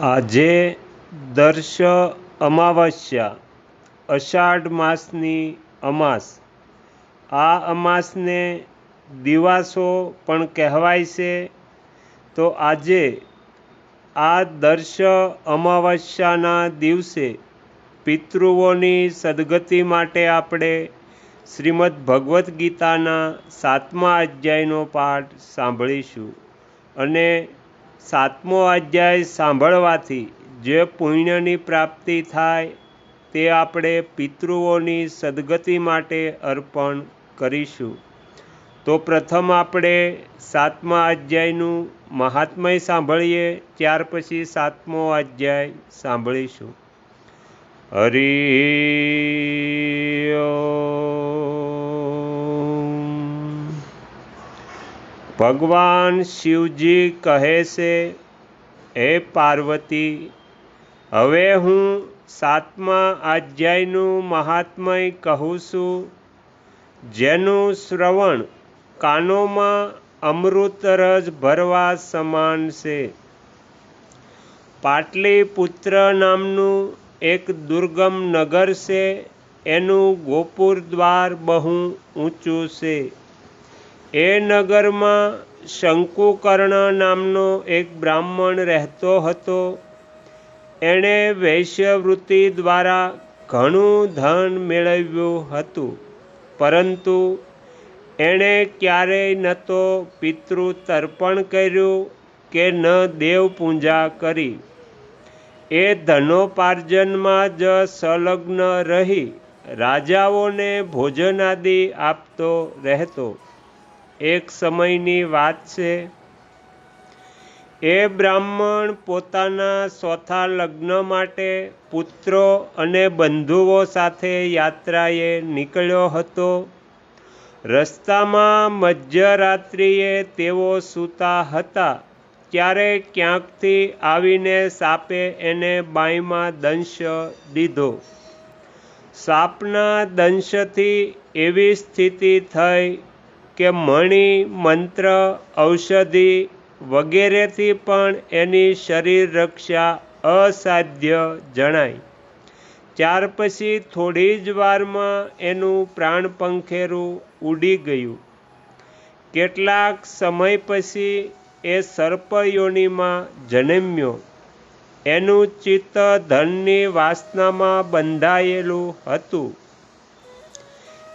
આજે દર્શ અમાવસ્યા, અષાઢ માસની અમાસ. આ અમાસને દિવાસો પણ કહેવાય છે. તો આજે આ દર્શ અમાવસ્યાના દિવસે પિતૃઓની સદગતિ માટે આપણે શ્રીમદ ભગવદ્ ગીતાના સાતમા અધ્યાયનો પાઠ સાંભળીશું. અને સાતમો અધ્યાય સાંભળવાથી જે પુણ્યની પ્રાપ્તિ થાય તે આપણે પિતૃઓની સદગતિ માટે અર્પણ કરીશું. તો પ્રથમ આપણે સાતમા અધ્યાયનું મહાત્મય સાંભળીએ, ત્યાર પછી સાતમો અધ્યાય સાંભળીશું. હરિ ભગવાન શિવજી કહે છે, હે પાર્વતી, હવે હું સાતમા અધ્યાયનું મહાત્મય કહું છું, જેનું શ્રવણ કાનોમાં અમૃતરજ ભરવા સમાન છે. પાટલીપુત્ર નામનું એક દુર્ગમ નગર છે, એનું ગોપુર દ્વાર બહુ ઊંચું છે. એ નગરમાં શંકુકર્ણ નામનો એક બ્રાહ્મણ રહેતો હતો. એણે વૈશ્યવૃત્તિ દ્વારા ઘણું ધન મેળવ્યું હતું, પરંતુ એણે ક્યારેય ન તો પિતૃ તર્પણ કર્યું કે ન દેવ પૂજા કરી. એ ધનોપાર્જનમાં જ સંલગ્ન રહી, રાજાઓને ભોજનાદિ આપતો રહેતો. એક સમયની વાત છે. એ બ્રાહ્મણ પોતાના ચોથા લગ્ન માટે પુત્રો અને બંધુઓ સાથે યાત્રાએ નીકળ્યો હતો. રસ્તામાં મધ્યરાત્રિએ તેઓ સૂતા હતા. ત્યારે ક્યાંકથી આવીને સાપે એને બાઈમાં દંશ દીધો. સાપના દંશથી એવી સ્થિતિ થઈ કે મણી, મંત્ર, ઔષધિ વગેરેથી પણ એની શરીર રક્ષા અસાધ્ય જણાય. ત્યાર પછી થોડી જ વારમાં એનું પ્રાણ પંખેરું ઉડી ગયું. કેટલાક સમય પછી એ સર્પયોનીમાં જન્મ્યો. એનું ચિત્ત ધનની વાસનામાં બંધાયેલું હતું.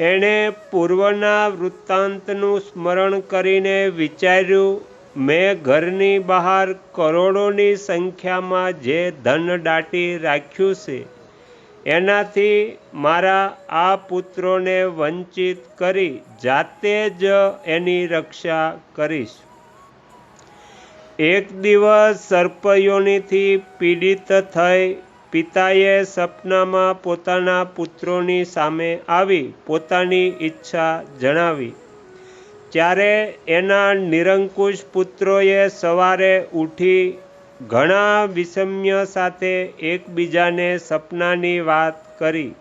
એણે પૂર્વના વૃત્તાંતનું સ્મરણ કરીને વિચાર્યું, મેં ઘરની બહાર કરોડોની સંખ્યામાં જે ધન દાટી રાખ્યું છે, એનાથી મારા આ પુત્રોને વંચિત કરી જાતે જ એની રક્ષા કરીશ. એક દિવસ સર્પયોનીથી પીડિત થઈ પિતાએ સપનામાં પોતાના પુત્રોની સામે આવી પોતાની ઈચ્છા જણાવી. ત્યારે એના નિરંકુશ પુત્રોએ સવારે ઉઠી ઘણા વિષમ્ય સાથે એકબીજાને સપનાની વાત કરી.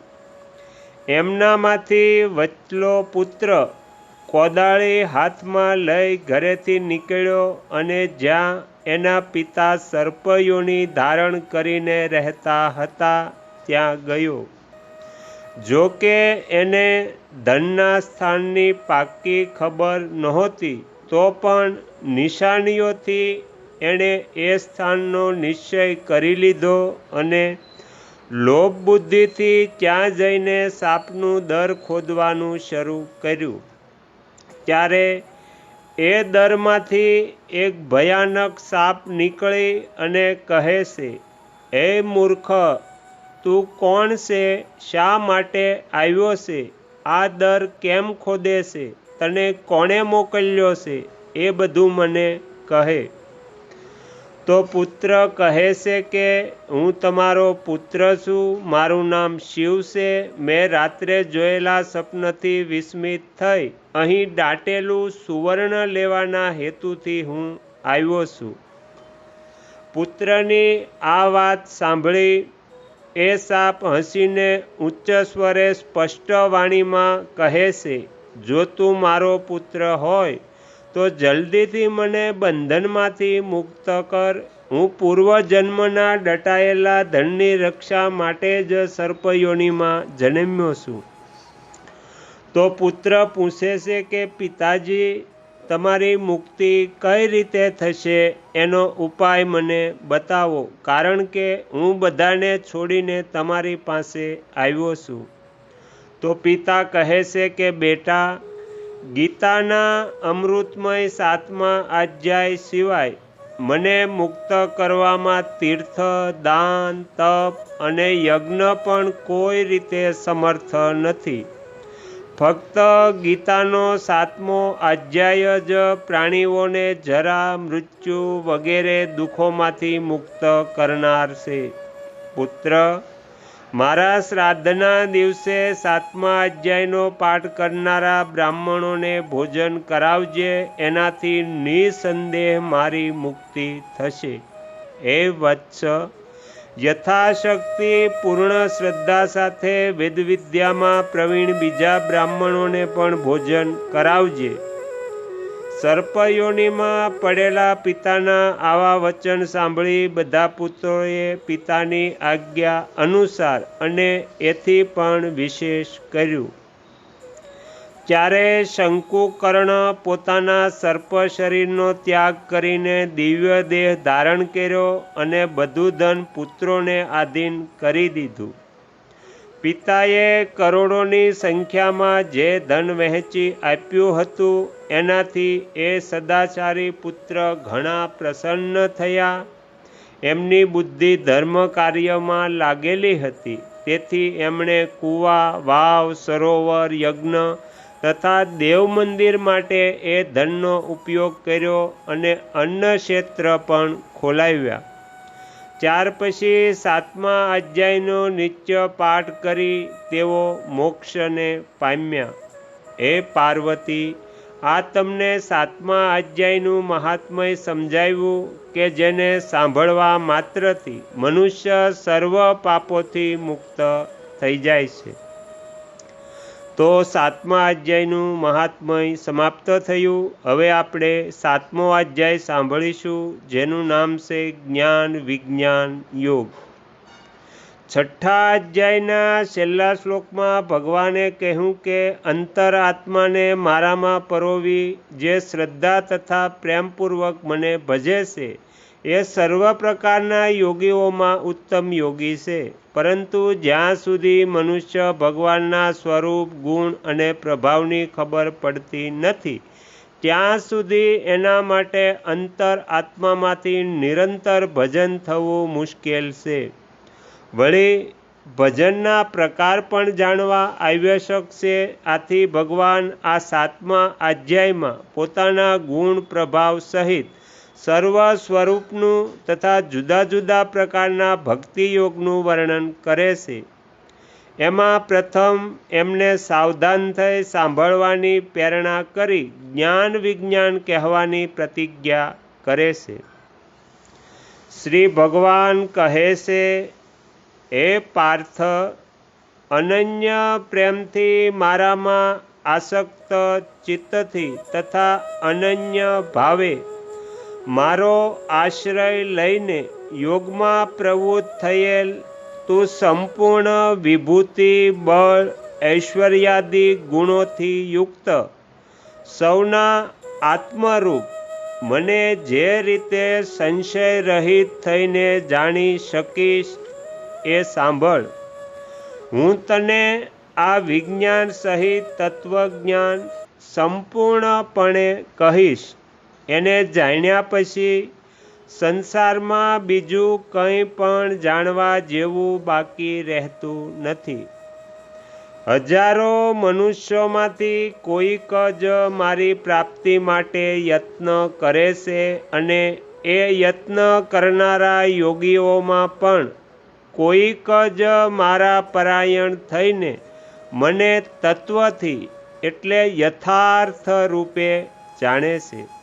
એમનામાંથી વચલો પુત્ર કોદાળી હાથમાં લઈ ઘરેથી નીકળ્યો અને જ્યાં એના પિતા સર્પયોની ધારણ કરીને રહેતા હતા, ત્યાં ગયો. જો કે એને ધનના સ્થાનની પાક્કી ખબર નહોતી, તો પણ નિશાનીઓથી એણે એ સ્થાનનો નિશ્ચય કરી લીધો અને લોભ બુદ્ધિથી ત્યાં જઈને સાપનું દર ખોદવાનું શરૂ કર્યું. ત્યારે એ દરમાંથી એક ભયાનક સાપ નીકળી અને કહે છે, હે મૂર્ખ, તું કોણ છે? શા માટે આવ્યો છે? આ દર કેમ ખોદે છે? તને કોણે મોકલ્યો છે? એ બધું મને કહે. તો પુત્ર કહે છે કે, હું તમારો પુત્ર છું, મારું નામ શિવ છે. મેં રાત્રે જોયેલા સપનથી વિસ્મિત થઈ અહીં દાટેલું સુવર્ણ લેવાના હેતુથી હું આવ્યો છું. પુત્રની આ વાત સાંભળી એ સાપ હસીને ઉચ્ચ સ્વરે સ્પષ્ટ વાણીમાં કહે છે, જો તું મારો પુત્ર હોય, તો જલ્દીથી મને બંધનમાંથી મુક્ત કર. હું પૂર્વજન્મના દટાયેલા ધનની રક્ષા માટે જ સર્પયોનીમાં જન્મ્યો છું. તો પુત્ર પૂછે છે કે, પિતાજી, તમારી મુક્તિ કઈ રીતે થશે? એનો ઉપાય મને બતાવો, કારણ કે હું બધાને છોડીને તમારી પાસે આવ્યો છું. તો પિતા કહે છે કે, બેટા, ગીતાના અમૃતમય સાતમા અધ્યાય સિવાય મને મુક્ત કરવામાં તીર્થ, દાન, તપ અને યજ્ઞ પણ કોઈ રીતે સમર્થ નથી. ફક્ત ગીતાનો સાતમો અધ્યાય જ પ્રાણીઓને જરા મૃત્યુ વગેરે દુઃખોમાંથી મુક્ત કરનાર છે. પુત્ર, મારા શ્રાદ્ધના દિવસે સાતમા અધ્યાયનો પાઠ કરનારા બ્રાહ્મણોને ભોજન કરાવજે, એનાથી નિસંદેહ મારી મુક્તિ થશે. એ વત્સ યથાશક્તિ, પૂર્ણ શ્રદ્ધા સાથે વેદવિદ્યામાં પ્રવીણ બીજા બ્રાહ્મણોને પણ ભોજન કરાવજે. સર્પયોનીમાં પડેલા પિતાના આવા વચન સાંભળી બધા પુત્રોએ પિતાની આજ્ઞા અનુસાર અને એથી પણ વિશેષ કર્યું. ત્યારે શંકુકર્ણ પોતાના સર્પ શરીરનો ત્યાગ કરીને દિવ્ય દેહ ધારણ કર્યો અને બધું ધન પુત્રોને આધીન કરી દીધું. પિતાએ કરોડોની સંખ્યામાં જે ધન વહેંચી આપ્યું હતું, એનાથી એ સદાચારી પુત્ર ઘણા પ્રસન્ન થયા. એમની બુદ્ધિ ધર્મ કાર્યમાં લાગેલી હતી. તેથી એમણે કૂવા, વાવ, સરોવર, યજ્ઞ તથા દેવ મંદિર માટે એ ધનનો ઉપયોગ કર્યો અને અન્ન ક્ષેત્ર પણ ખોલાવ્યા. ત્યાર પછી સાતમા અધ્યાયનો નિત્ય પાઠ કરી તેઓ મોક્ષને પામ્યા. હે પાર્વતી, આ તમને સાતમા અધ્યાયનું મહાત્મય સમજાવ્યું કે જેને સાંભળવા માત્રથી મનુષ્ય સર્વ પાપોથી મુક્ત થઈ જાય છે. તો સાતમા અધ્યાયનું મહાત્મય સમાપ્ત થયું. હવે આપણે સાતમો અધ્યાય સાંભળીશું, જેનું નામ છે જ્ઞાન વિજ્ઞાન યોગ. છઠ્ઠા અધ્યાયના છેલ્લા શ્લોકમાં ભગવાને કહ્યું કે અંતર આત્માને મારામાં પરોવી જે શ્રદ્ધા તથા પ્રેમપૂર્વક મને ભજે છે એ સર્વ પ્રકારના યોગીઓમાં ઉત્તમ યોગી છે. પરંતુ જ્યાં સુધી મનુષ્ય ભગવાનના સ્વરૂપ, ગુણ અને પ્રભાવની ખબર પડતી નથી, ત્યાં સુધી એના માટે અંતર આત્મામાંથી નિરંતર ભજન થવું મુશ્કેલ છે. વળી, ભજનના પ્રકાર પણ જાણવા આવશ્યક છે. આથી ભગવાન આ સાતમા અધ્યાયમાં પોતાના ગુણ પ્રભાવ સહિત સર્વ સ્વરૂપનું તથા જુદા જુદા પ્રકારના ભક્તિ યોગનું વર્ણન કરે છે. એમાં પ્રથમ એમને સાવધાન થઈ સાંભળવાની પ્રેરણા કરી જ્ઞાન વિજ્ઞાન કહેવાની પ્રતિજ્ઞા કરે છે. શ્રી ભગવાન કહે છે, હે પાર્થ, અનન્ય પ્રેમથી મારામાં આસક્ત ચિત્તથી તથા અનન્ય ભાવે મારો આશ્રય લઈને યોગમાં પ્રવૃત્ત થયેલ તું સંપૂર્ણ વિભૂતિ, બળ, ઐશ્વર્યાદિ ગુણોથી યુક્ત. સૌના આત્મરૂપ મને જે રીતે સંશય રહિત થઈને જાણી શકીશ એ સાંભળ. હું તને આ વિજ્ઞાન સહિત તત્વજ્ઞાન સંપૂર્ણપણે કહીશ. એને જાણ્યા પછી સંસારમાં બીજું કંઈ પણ જાણવા જેવું બાકી રહેતું નથી. હજારો મનુષ્યોમાંથી કોઈક જ મારી પ્રાપ્તિ માટે યત્ન કરે છે અને એ યત્ન કરનારા યોગીઓમાં પણ કોઈક જ મારા પરાયણ થઈને મને તત્વથી એટલે યથાર્થ રૂપે જાણે છે.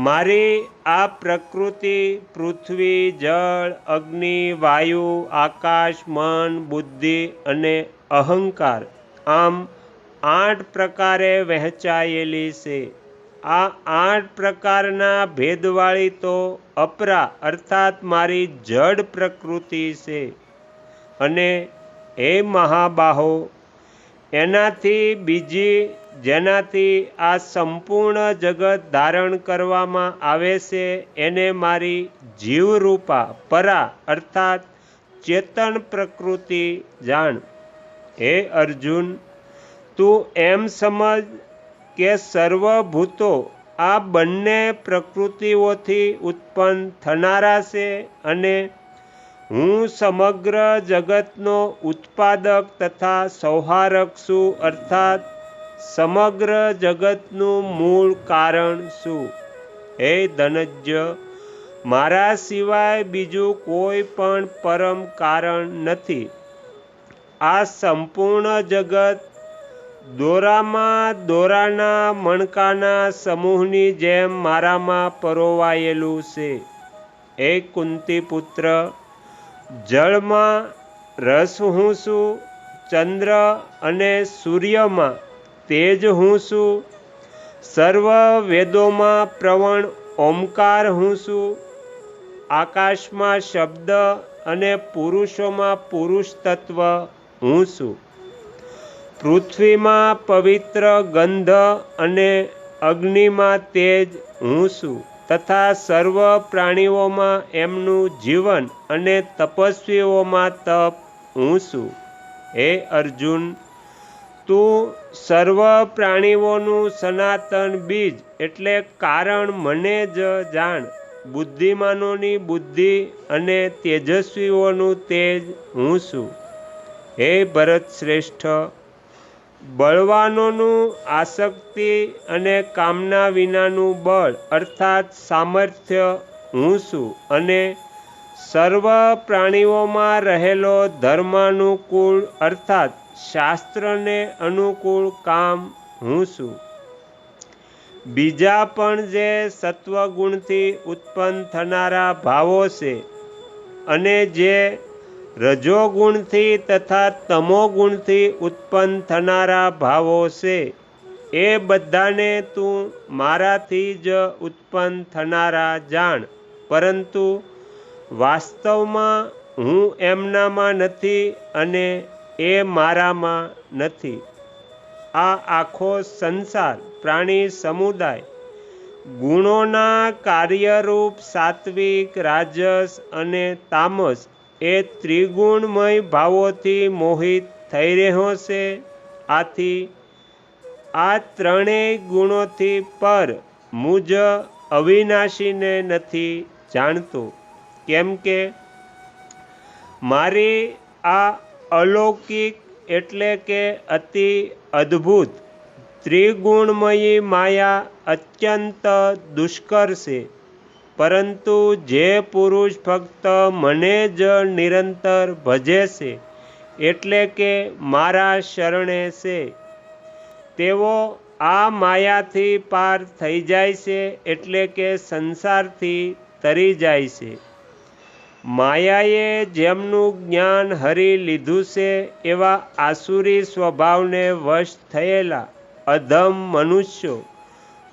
મારી આ પ્રકૃતિ, પૃથ્વી, જળ, અગ્નિ, વાયુ, આકાશ, મન, બુદ્ધિ અને અહંકાર આમ આઠ પ્રકારે વહેંચાયેલી છે. આ આઠ પ્રકારના ભેદવાળી તો અપરા અર્થાત મારી જડ પ્રકૃતિ છે. અને હે મહાબાહો, એનાથી બીજી જેનાથી આ સંપૂર્ણ જગત ધારણ કરવામાં આવે છે, એને મારી જીવરૂપા, પરા અર્થાત ચેતન પ્રકૃતિ જાણ. હે અર્જુન, તું એમ સમજ કે સર્વભૂતો આ બંને પ્રકૃતિઓથી ઉત્પન્ન થનારા છે અને હું સમગ્ર જગતનો ઉત્પાદક તથા સૌહારક છું અર્થાત સમગ્ર જગતનું મૂળ કારણ શું? હે ધનજ્ય, મારા સિવાય બીજું કોઈ પણ પરમ કારણ નથી. આ સંપૂર્ણ જગત દોરામાં દોરાના મણકાના સમૂહની જેમ મારામાં પરોવાયેલું છે. એ કુંતી પુત્ર, જળમાં રસ હું છું, ચંદ્ર અને સૂર્યમાં. તેજ હું છું. સર્વ વેદોમાં પ્રવણ ઓમકાર હું છું. આકાશમાં શબ્દ અને પુરુષોમાં પુરુષ તત્વ હું છું. પૃથ્વીમાં પવિત્ર ગંધ અને અગ્નિમાં તેજ હું છું તથા સર્વ પ્રાણીઓમાં એમનું જીવન અને તપસ્વીઓમાં તપ હું છું. હે અર્જુન તું સર્વ પ્રાણીઓનું સનાતન બીજ એટલે કારણ મને જ જાણ. બુદ્ધિમાનોની બુદ્ધિ અને તેજસ્વીઓનું તેજ હું છું. હે ભરત શ્રેષ્ઠ, બળવાનોનું આસક્તિ અને કામના વિનાનું બળ અર્થાત સામર્થ્ય હું છું અને સર્વ પ્રાણીઓમાં રહેલો ધર્માનુકૂળ અર્થાત શાસ્ત્રને અનુકૂળ કામ હું છું. બીજા પણ જે સત્વગુણથી ઉત્પન્ન થનારા ભાવો છે અને જે રજોગુણથી તથા તમોગુણથી ઉત્પન્ન થનારા ભાવો છે, એ બધાને તું મારાથી જ ઉત્પન્ન થનારા જાણ. પરંતુ વાસ્તવમાં હું એમનામાં નથી અને એ મારામાં નથી. આ આખો સંસાર, પ્રાણી સમુદાય, ગુણોના કાર્યરૂપ સાત્વિક, રાજસ અને તામસ એ ત્રિગુણમય ભાવોથી મોહિત થઈ રહ્યો છે. આથી આ ત્રણેય ગુણોથી પર મુજ અવિનાશીને નથી જાણતો. કેમ કે મારી આ અલૌકિક એટલે કે અતિ અદ્ભુત ત્રિગુણમયી માયા અત્યંત દુષ્કર છે. પરંતુ જે પુરુષ ફક્ત મને જ નિરંતર ભજે છે, એટલે કે મારા શરણે છે, તેઓ આ માયાથી પાર થઈ જાય છે, એટલે કે સંસારથી તરી જાય છે. માયાએ જેમનું જ્ઞાન હરી લીધું છે, એવા આસુરી સ્વભાવને વશ થયેલા અધમ મનુષ્યો.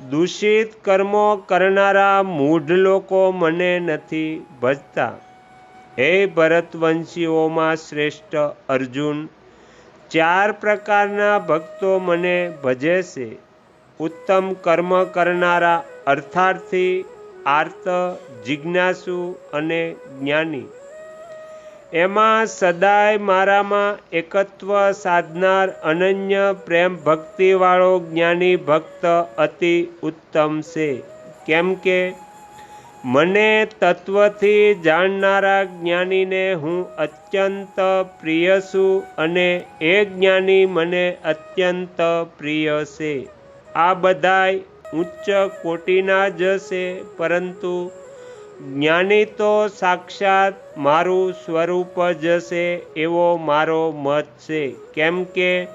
દૂષિત કર્મો કરનારા મૂઢ લોકો મને નથી ભજતા. હે ભરતવંશીઓમાં શ્રેષ્ઠ અર્જુન, ચાર પ્રકારના ભક્તો મને ભજે છે. ઉત્તમ કર્મ કરનારા અર્થાર્થી આર્ત, જિજ્ઞાસુ અને જ્ઞાની. એમાં સદાય મારામાં એકત્વ સાધનાર અનન્ય પ્રેમ ભક્તિવાળો જ્ઞાની ભક્ત અતિ ઉત્તમ છે. કેમ કે મને તત્વથી જાણનારા જ્ઞાનીને હું અત્યંત પ્રિય છું અને એ જ્ઞાની મને અત્યંત પ્રિય છે. આ બધાય ઉચ્ચ કોટીના જ છે, પરંતુ જ્ઞાની તો સાક્ષાત મારું સ્વરૂપ જ છે, એવો મારો મત છે. કેમ કે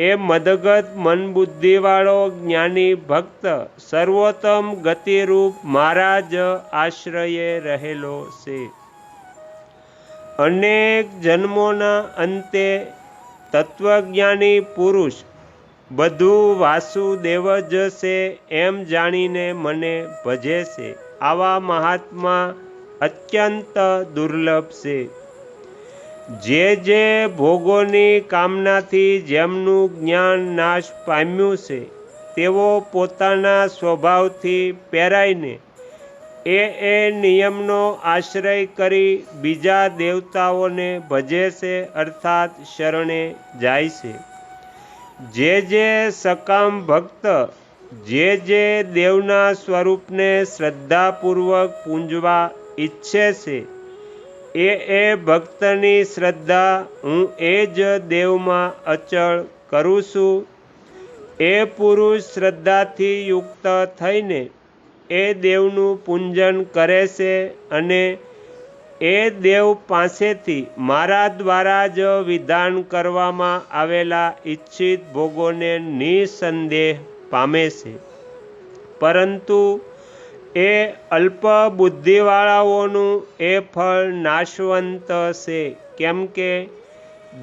એ મદગત મનબુદ્ધિવાળો જ્ઞાની ભક્ત સર્વોત્તમ ગતિરૂપ મારા જ આશ્રયે રહેલો છે. અનેક જન્મોના અંતે તત્વજ્ઞાની પુરુષ બધું વાસુદેવ જ છે એમ જાણીને મને ભજે છે આવા મહાત્મા અત્યંત દુર્લભ છે. જે જે ભોગોની કામનાથી જેમનું જ્ઞાન નાશ પામ્યું છે, તેઓ પોતાના સ્વભાવથી પહેરાઈને એ એ નિયમનો આશ્રય કરી બીજા દેવતાઓને ભજે છે અર્થાત શરણે જાય છે. જે જે સકામ ભક્ત, જે જે દેવના સ્વરૂપને શ્રદ્ધાપૂર્વક પૂંજવા ઈચ્છે છે, એ એ ભક્તની શ્રદ્ધા હું એ જ દેવમાં અચળ કરું છું. એ પુરુષ શ્રદ્ધાથી યુક્ત થઈને એ દેવનું પૂંજન કરે છે અને એ દેવ પાસેથી મારા દ્વારા જ વિધાન કરવામાં આવેલા ઈચ્છિત ભોગોને નિસંદેહ પામે છે. પરંતુ એ અલ્પ બુદ્ધિવાળાઓનું એ ફળ નાશવંત છે. કેમ કે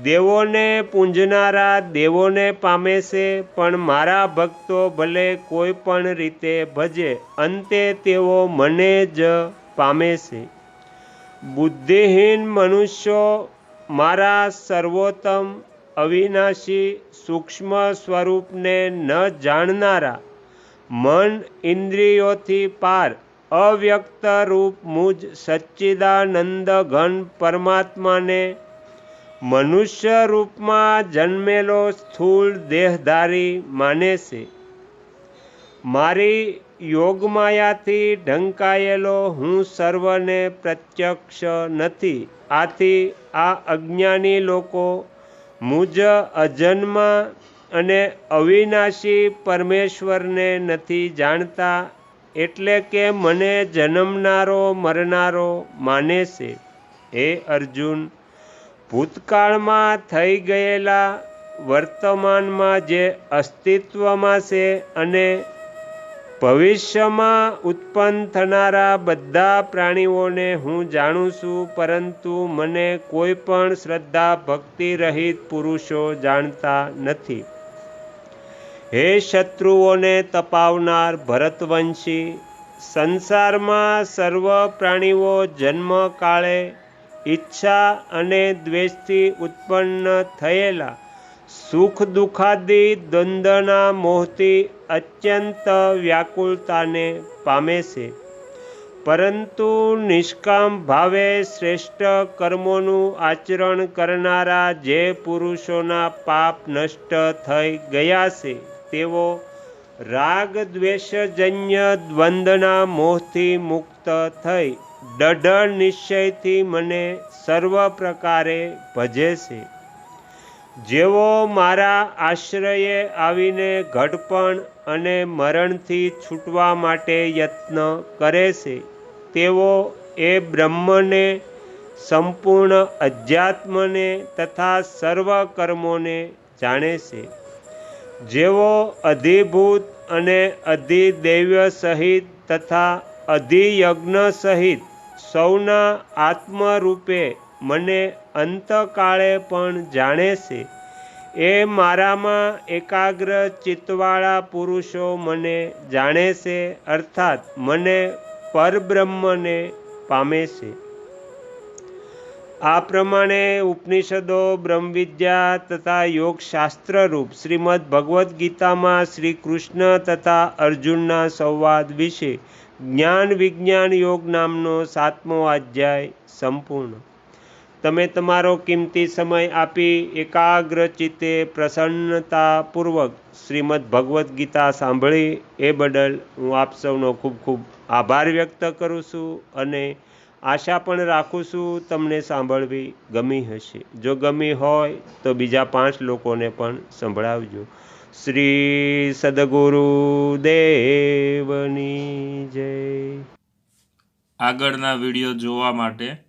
દેવોને પૂંજનારા દેવોને પામે છે, પણ મારા ભક્તો ભલે કોઈ પણ રીતે ભજે, અંતે તેઓ મને જ પામે છે. બુદ્ધિહીન મનુષ્યો મારા સર્વોત્તમ અવિનાશી સૂક્ષ્મ સ્વરૂપને ન જાણનારા. મન ઇન્દ્રિયોથી પાર, અવ્યક્ત રૂપ મુજ સચ્ચિદાનંદ ઘન પરમાત્માને. મનુષ્ય રૂપમાં જન્મેલો સ્થૂળ દેહધારી માને છે. મારી યોગમાયાથી ઢંકાયેલો હું સર્વને પ્રત્યક્ષ નથી. આથી આ અજ્ઞાની લોકો મુજ અજન્મા અને અવિનાશી પરમેશ્વરને નથી જાણતા એટલે કે મને જન્મનારો, મરનારો માને છે. હે અર્જુન, ભૂતકાળમાં થઈ ગયેલા વર્તમાનમાં જે અસ્તિત્વમાં છે અને ભવિષ્યમાં ઉત્પન્ન થનારા બધા પ્રાણીઓને હું જાણું છું, પરંતુ મને કોઈ પણ શ્રદ્ધા ભક્તિ રહિત પુરુષો જાણતા નથી. હે શત્રુઓને તપાવનાર ભરતવંશી, સંસારમાં સર્વ પ્રાણીઓ જન્મ કાળે ઈચ્છા અને દ્વેષથી ઉત્પન્ન થયેલા સુખ દુઃખાદી દ્વંદ્વના મોહથી અત્યંત વ્યાકુળતાને પામે છે. પરંતુ નિષ્કામ ભાવે શ્રેષ્ઠ કર્મોનું આચરણ કરનારા જે પુરુષોના પાપ નષ્ટ થઈ ગયા છે, તેઓ રાગ દ્વેષજન્ય દ્વંદના મોહથી મુક્ત થઈ, દઢ નિશ્ચયથી મને સર્વ પ્રકારે ભજે છે. જેઓ મારા આશ્રયે આવીને ઘડપણ અને મરણથી છૂટવા માટે યત્ન કરે છે, તેઓ એ બ્રહ્મને સંપૂર્ણ અધ્યાત્મને તથા સર્વ કર્મોને જાણે છે. જેઓ અધિભૂત અને અધિદૈવ્ય સહિત તથા અધિયજ્ઞ સહિત સૌના આત્મરૂપે મને અંતકાળે પણ જાણે છે. એ મારામાં એકાગ્ર ચિત્તવાળા પુરુષો મને જાણે છે, અર્થાત મને પરબ્રહ્મને પામે છે. આ પ્રમાણે ઉપનિષદો, બ્રહ્મવિદ્યા તથા યોગશાસ્ત્ર રૂપ શ્રીમદ ભગવદ્ ગીતામાં શ્રી કૃષ્ણ તથા અર્જુનના સંવાદ વિશે જ્ઞાન વિજ્ઞાન યોગ નામનો સાતમો અધ્યાય સંપૂર્ણ. તમે તમારો કિંમતી સમય આપી એકાગ્ર ચિત્તે પ્રસન્નતાપૂર્વક શ્રીમદ ભગવદ્ ગીતા સાંભળી એ બદલ હું આપ સૌનો ખૂબ ખૂબ આભાર વ્યક્ત કરું છું અને આશા પણ રાખું છું તમને સાંભળવી ગમી હશે. જો ગમી હોય તો બીજા પાંચ લોકોને પણ સંભળાવજો. શ્રી સદગુરુ દેવની જય. આગળના વીડિયો જોવા માટે